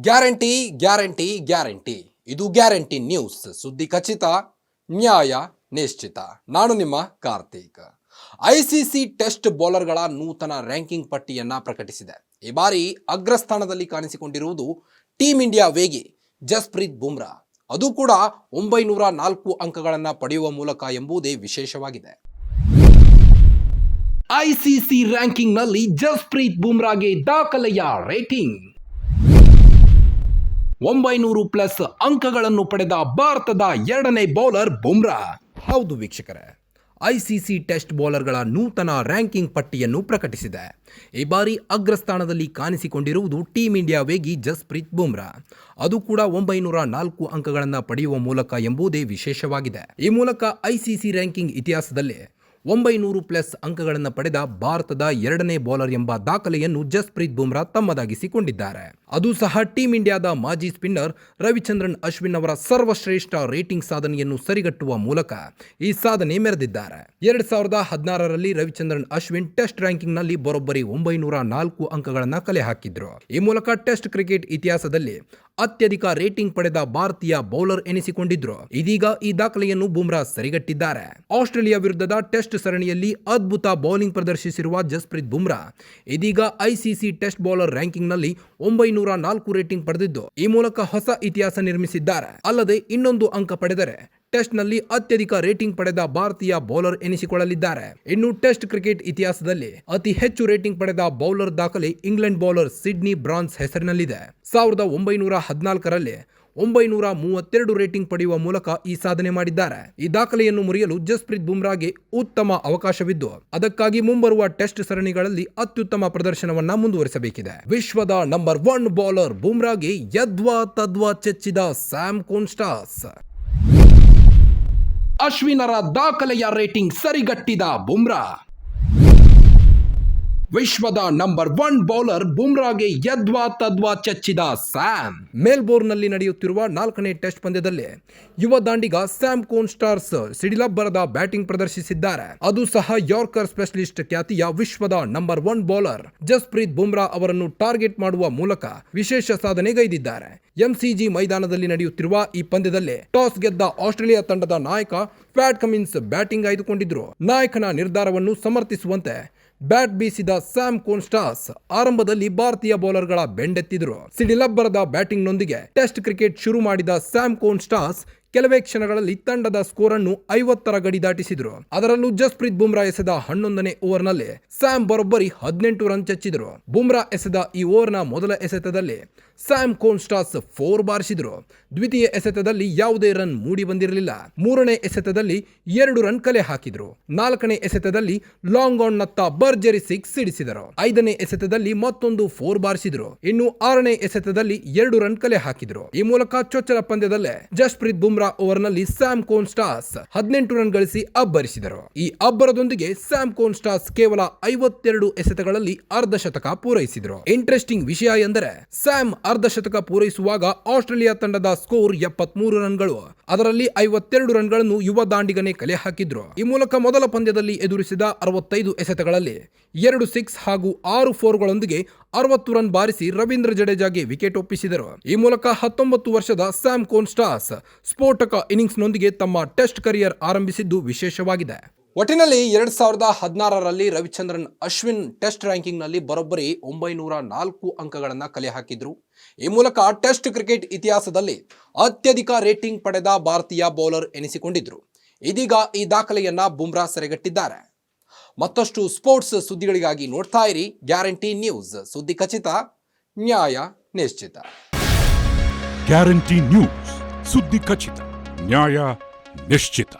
Guarantee guarantee guarantee. ಇದು guarantee news. ಸುದ್ದಿ ಖಚಿತ, ನ್ಯಾಯ ನಿಶ್ಚಿತ. ನಾನು ನಿಮ್ಮ ಕಾರ್ತೀಕ್. ಐಸಿಸಿ ಟೆಸ್ಟ್ ಬೌಲರ್ಗಳ ನೂತನ ರ್ಯಾಂಕಿಂಗ್ ಪಟ್ಟಿಯನ್ನು ಪ್ರಕಟಿಸಿದೆ. ಈ ಬಾರಿ ಅಗ್ರಸ್ಥಾನದಲ್ಲಿ ಕಾಣಿಸಿಕೊಂಡಿರುವುದು ಟೀಂ ಇಂಡಿಯಾ ವೇಗಿ ಜಸ್ಪ್ರೀತ್ ಬುಮ್ರಾ. ಅದು ಕೂಡ ಒಂಬೈನೂರ ನಾಲ್ಕು ಅಂಕಗಳನ್ನು ಪಡೆಯುವ ಮೂಲಕ ಎಂಬುದೇ ವಿಶೇಷವಾಗಿದೆ. ಐಸಿಸಿ ರ್ಯಾಂಕಿಂಗ್ನಲ್ಲಿ ಜಸ್ಪ್ರೀತ್ ಬುಮ್ರಾಗೆ ದಾಖಲೆಯ ರೇಟಿಂಗ್. ಒಂಬೈನೂರು ಪ್ಲಸ್ ಅಂಕಗಳನ್ನು ಪಡೆದ ಭಾರತದ ಎರಡನೇ ಬೌಲರ್ ಬುಮ್ರಾ. ಹೌದು ವೀಕ್ಷಕರೇ ಐಸಿಸಿ ಟೆಸ್ಟ್ ಬೌಲರ್ಗಳ ನೂತನ ರ್ಯಾಂಕಿಂಗ್ ಪಟ್ಟಿಯನ್ನು ಪ್ರಕಟಿಸಿದೆ. ಈ ಬಾರಿ ಅಗ್ರಸ್ಥಾನದಲ್ಲಿ ಕಾಣಿಸಿಕೊಂಡಿರುವುದು ಟೀಂ ಇಂಡಿಯಾ ವೇಗಿ ಜಸ್ಪ್ರೀತ್ ಬುಮ್ರಾ. ಅದು ಕೂಡ ಒಂಬೈನೂರ ನಾಲ್ಕು ಅಂಕಗಳನ್ನು ಪಡೆಯುವ ಮೂಲಕ ಎಂಬುದೇ ವಿಶೇಷವಾಗಿದೆ. ಈ ಮೂಲಕ ಐಸಿಸಿ ರ್ಯಾಂಕಿಂಗ್ ಇತಿಹಾಸದಲ್ಲೇ ಒಂಬೈನೂರು ಪ್ಲಸ್ ಅಂಕಗಳನ್ನು ಪಡೆದ ಭಾರತದ ಎರಡನೇ ಬೌಲರ್ ಎಂಬ ದಾಖಲೆಯನ್ನು ಜಸ್ಪ್ರೀತ್ ಬುಮ್ರಾ ತಮ್ಮದಾಗಿಸಿಕೊಂಡಿದ್ದಾರೆ. ಅದು ಸಹ ಟೀಂ ಇಂಡಿಯಾದ ಮಾಜಿ ಸ್ಪಿನ್ನರ್ ರವಿಚಂದ್ರನ್ ಅಶ್ವಿನ್ ಅವರ ಸರ್ವಶ್ರೇಷ್ಠ ರೇಟಿಂಗ್ ಸಾಧನೆಯನ್ನು ಸರಿಗಟ್ಟುವ ಮೂಲಕ ಈ ಸಾಧನೆ ಮೆರೆದಿದ್ದಾರೆ. ಎರಡ್ ಸಾವಿರದ ಹದಿನಾರರಲ್ಲಿ ರವಿಚಂದ್ರನ್ ಅಶ್ವಿನ್ ಟೆಸ್ಟ್ ರ್ಯಾಂಕಿಂಗ್ನಲ್ಲಿ ಬರೋಬ್ಬರಿ ಒಂಬೈನೂರ ನಾಲ್ಕು ಅಂಕಗಳನ್ನು ಕಲೆ ಹಾಕಿದ್ರು. ಈ ಮೂಲಕ ಟೆಸ್ಟ್ ಕ್ರಿಕೆಟ್ ಇತಿಹಾಸದಲ್ಲಿ ಅತ್ಯಧಿಕ ರೇಟಿಂಗ್ ಪಡೆದ ಭಾರತೀಯ ಬೌಲರ್ ಎನಿಸಿಕೊಂಡಿದ್ರು. ಇದೀಗ ಈ ದಾಖಲೆಯನ್ನು ಬುಮ್ರಾ ಸರಿಗಟ್ಟಿದ್ದಾರೆ. ಆಸ್ಟ್ರೇಲಿಯಾ ವಿರುದ್ಧದ ಟೆಸ್ಟ್ ಸರಣಿಯಲ್ಲಿ ಅದ್ಭುತ ಬೌಲಿಂಗ್ ಪ್ರದರ್ಶಿಸಿರುವ ಜಸ್ಪ್ರೀತ್ ಬುಮ್ರಾ ಇದೀಗ ಐಸಿಸಿ ಟೆಸ್ಟ್ ಬೌಲರ್ ರ್ಯಾಂಕಿಂಗ್ನಲ್ಲಿ ಒಂಬೈನೂರ ನಾಲ್ಕು ರೇಟಿಂಗ್ ಪಡೆದಿದ್ದು. ಈ ಮೂಲಕ ಹೊಸ ಇತಿಹಾಸ ನಿರ್ಮಿಸಿದ್ದಾರೆ. ಅಲ್ಲದೆ ಇನ್ನೊಂದು ಅಂಕ ಪಡೆದರೆ ಟೆಸ್ಟ್ನಲ್ಲಿ ಅತ್ಯಧಿಕ ರೇಟಿಂಗ್ ಪಡೆದ ಭಾರತೀಯ ಬೌಲರ್ ಎನಿಸಿಕೊಳ್ಳಲಿದ್ದಾರೆ. ಇನ್ನು ಟೆಸ್ಟ್ ಕ್ರಿಕೆಟ್ ಇತಿಹಾಸದಲ್ಲಿ ಅತಿ ಹೆಚ್ಚು ರೇಟಿಂಗ್ ಪಡೆದ ಬೌಲರ್ ದಾಖಲೆ ಇಂಗ್ಲೆಂಡ್ ಬೌಲರ್ ಸಿಡ್ನಿ ಬ್ರಾನ್ಸ್ ಹೆಸರಿನಲ್ಲಿದೆ. ಸಾವಿರದ ಒಂಬೈನೂರ ಹದಿನಾಲ್ಕರಲ್ಲಿ ಒಂಬೈನೂರ ಮೂವತ್ತೆರಡು ರೇಟಿಂಗ್ ಪಡೆಯುವ ಮೂಲಕ ಈ ಸಾಧನೆ ಮಾಡಿದ್ದಾರೆ. ಈ ದಾಖಲೆಯನ್ನು ಮುರಿಯಲು ಜಸ್ಪ್ರೀತ್ ಬುಮ್ರಾಗೆ ಉತ್ತಮ ಅವಕಾಶವಿದ್ದು, ಅದಕ್ಕಾಗಿ ಮುಂಬರುವ ಟೆಸ್ಟ್ ಸರಣಿಗಳಲ್ಲಿ ಅತ್ಯುತ್ತಮ ಪ್ರದರ್ಶನವನ್ನ ಮುಂದುವರಿಸಬೇಕಿದೆ. ವಿಶ್ವದ ನಂಬರ್ ಒನ್ ಬೌಲರ್ ಬುಮ್ರಾಗೆ ಯದ್ವಾ ತದ್ವಾ ಚೆಚ್ಚಿದ ಸ್ಯಾಮ್ ಕೋನ್ಸ್ಟಾಸ್. ಅಶ್ವಿನರ ದಾಖಲೆಯ ರೇಟಿಂಗ್ ಸರಿಗಟ್ಟಿದ ಬುಮ್ರಾ. ವಿಶ್ವದ ನಂಬರ್ ಒನ್ ಬೌಲರ್ ಬುಮ್ರಾಗೆ ಯದ್ವಾ ತದ್ವಾ ಚಚ್ಚಿದ ಸ್ಯಾಮ್. ಮೇಲ್ಬೋರ್ನಲ್ಲಿ ನಡೆಯುತ್ತಿರುವ ನಾಲ್ಕನೇ ಟೆಸ್ಟ್ ಪಂದ್ಯದಲ್ಲಿ ಯುವ ದಾಂಡಿಗ ಸ್ಯಾಮ್ ಕೋನ್ ಸ್ಟಾರ್ಸ್ ಸಿಡಿಲಬ್ಬರದ ಬ್ಯಾಟಿಂಗ್ ಪ್ರದರ್ಶಿಸಿದ್ದಾರೆ. ಅದು ಸಹ ಯಾರ್ಕರ್ ಸ್ಪೆಷಲಿಸ್ಟ್ ಖ್ಯಾತಿಯ ವಿಶ್ವದ number one bowler Jasprit Bumrah ಅವರನ್ನು ಟಾರ್ಗೆಟ್ ಮಾಡುವ ಮೂಲಕ ವಿಶೇಷ ಸಾಧನೆಗೈದಿದ್ದಾರೆ ಎಂಸಿಜಿ ಮೈದಾನದಲ್ಲಿ ನಡೆಯುತ್ತಿರುವ ಈ ಪಂದ್ಯದಲ್ಲಿ ಟಾಸ್ ಗೆದ್ದ ಆಸ್ಟ್ರೇಲಿಯಾ ತಂಡದ ನಾಯಕ ಪ್ಯಾಟ್ ಕಮಿನ್ಸ್ ಬ್ಯಾಟಿಂಗ್ ಆಯ್ದುಕೊಂಡಿದ್ರು. ನಾಯಕನ ನಿರ್ಧಾರವನ್ನು ಸಮರ್ಥಿಸುವಂತೆ ಬ್ಯಾಟ್ ಬೀಸಿದ ಸ್ಯಾಮ್ ಕೋನ್ಸ್ಟಾಸ್ ಆರಂಭದಲ್ಲಿ ಭಾರತೀಯ ಬೌಲರ್ಗಳ ಬೆಂಡೆತ್ತಿದ್ರು. ಸಿಡಿಲಬ್ಬರದ ಬ್ಯಾಟಿಂಗ್ನೊಂದಿಗೆ ಟೆಸ್ಟ್ ಕ್ರಿಕೆಟ್ ಶುರು ಮಾಡಿದ ಸ್ಯಾಮ್ ಕೋನ್ಸ್ಟಾಸ್ ಕೆಲವೇ ಕ್ಷಣಗಳಲ್ಲಿ ತಂಡದ ಸ್ಕೋರ್ ಅನ್ನು ಐವತ್ತರ ಗಡಿ ದಾಟಿಸಿದ್ರು. ಅದರಲ್ಲೂ ಜಸ್ಪ್ರೀತ್ ಬುಮ್ರಾ ಎಸೆದ ಹನ್ನೊಂದನೇ ಓವರ್ನಲ್ಲಿ ಸ್ಯಾಮ್ ಬರೋಬ್ಬರಿ ಹದಿನೆಂಟು ರನ್ ಚಚ್ಚಿದ್ರು. ಬುಮ್ರಾ ಎಸೆದ ಈ ಓವರ್ನ ಮೊದಲ ಎಸೆತದಲ್ಲಿ ಸ್ಯಾಮ್ ಕೋನ್ಸ್ಟಾಸ್ ಫೋರ್ ಬಾರಿಸಿದ್ರು. ದ್ವಿತೀಯ ಎಸೆತದಲ್ಲಿ ಯಾವುದೇ ರನ್ ಮೂಡಿ ಬಂದಿರಲಿಲ್ಲ. ಮೂರನೇ ಎಸೆತದಲ್ಲಿ ಎರಡು ರನ್ ಕಲೆ ಹಾಕಿದ್ರು. ನಾಲ್ಕನೇ ಎಸೆತದಲ್ಲಿ ಲಾಂಗ್ ಆನ್ ನತ್ತ ಬರ್ಜರಿ ಸಿಕ್ಸ್ ಸಿಡಿಸಿದರು. ಐದನೇ ಎಸೆತದಲ್ಲಿ ಮತ್ತೊಂದು ಫೋರ್ ಬಾರಿಸಿದ್ರು. ಇನ್ನು ಆರನೇ ಎಸೆತದಲ್ಲಿ ಎರಡು ರನ್ ಕಲೆ ಹಾಕಿದ್ರು. ಈ ಮೂಲಕ ಚೊಚ್ಚಲ ಪಂದ್ಯದಲ್ಲೇ ಜಸ್ಪ್ರೀತ್ ಬುಮ್ರಾ ಓವರ್ನಲ್ಲಿ ಸ್ಯಾಮ್ ಕೋನ್ಸ್ಟಾಸ್ ಹದಿನೆಂಟು ರನ್ ಗಳಿಸಿ ಅಬ್ಬರಿಸಿದರು. ಈ ಅಬ್ಬರದೊಂದಿಗೆ ಸ್ಯಾಮ್ ಕೋನ್ಸ್ಟಾಸ್ ಕೇವಲ ಐವತ್ತೆರಡು ಎಸೆತಗಳಲ್ಲಿ ಅರ್ಧ ಶತಕ ಪೂರೈಸಿದರು. ಇಂಟ್ರೆಸ್ಟಿಂಗ್ ವಿಷಯ ಎಂದರೆ ಸ್ಯಾಮ್ ಅರ್ಧ ಶತಕ ಪೂರೈಸುವಾಗ ಆಸ್ಟ್ರೇಲಿಯಾ ತಂಡದ ಸ್ಕೋರ್ ಎಪ್ಪತ್ಮೂರು ರನ್ಗಳು ಅದರಲ್ಲಿ ಐವತ್ತೆರಡು ರನ್ಗಳನ್ನು ಯುವ ದಾಂಡಿಗನೇ ಕಲೆ ಹಾಕಿದ್ರು. ಈ ಮೂಲಕ ಮೊದಲ ಪಂದ್ಯದಲ್ಲಿ ಎದುರಿಸಿದ ಅರವತ್ತೈದು ಎಸೆತಗಳಲ್ಲಿ ಎರಡು ಸಿಕ್ಸ್ ಹಾಗೂ ಆರು ಫೋರ್ಗಳೊಂದಿಗೆ ಅರವತ್ತು ರನ್ ಬಾರಿಸಿ ರವೀಂದ್ರ ಜಡೇಜಾಗೆ ವಿಕೆಟ್ ಒಪ್ಪಿಸಿದರು. ಈ ಮೂಲಕ ಹತ್ತೊಂಬತ್ತು ವರ್ಷದ ಸ್ಯಾಮ್ ಕೋನ್ಸ್ಟಾಸ್ ಸ್ಫೋಟಕ ಇನ್ನಿಂಗ್ಸ್ನೊಂದಿಗೆ ತಮ್ಮ ಟೆಸ್ಟ್ ಕರಿಯರ್ ಆರಂಭಿಸಿದ್ದು ವಿಶೇಷವಾಗಿದೆ. ಒಟ್ಟಿನಲ್ಲಿ ಎರಡು ಸಾವಿರದ ಹದಿನಾರರಲ್ಲಿ ರವಿಚಂದ್ರನ್ ಅಶ್ವಿನ್ ಟೆಸ್ಟ್ ರ್ಯಾಂಕಿಂಗ್ನಲ್ಲಿ ಬರೋಬ್ಬರಿ ಒಂಬೈನೂರ ನಾಲ್ಕು ಅಂಕಗಳನ್ನು ಕಲೆ ಹಾಕಿದ್ರು. ಈ ಮೂಲಕ ಟೆಸ್ಟ್ ಕ್ರಿಕೆಟ್ ಇತಿಹಾಸದಲ್ಲಿ ಅತ್ಯಧಿಕ ರೇಟಿಂಗ್ ಪಡೆದ ಭಾರತೀಯ ಬೌಲರ್ ಎನಿಸಿಕೊಂಡಿದ್ರು. ಇದೀಗ ಈ ದಾಖಲೆಯನ್ನ ಬುಮ್ರಾ ಸೆರೆಗಟ್ಟಿದ್ದಾರೆ. ಮತ್ತಷ್ಟು ಸ್ಪೋರ್ಟ್ಸ್ ಸುದ್ದಿಗಳಿಗಾಗಿ ನೋಡ್ತಾ ಇರಿ ಗ್ಯಾರಂಟಿ ನ್ಯೂಸ್. ಸುದ್ದಿ ಖಚಿತ, ನ್ಯಾಯ ನಿಶ್ಚಿತ. Guarantee news. ಸುದ್ದಿ ಖಚಿತ, ನ್ಯಾಯ ನಿಶ್ಚಿತ.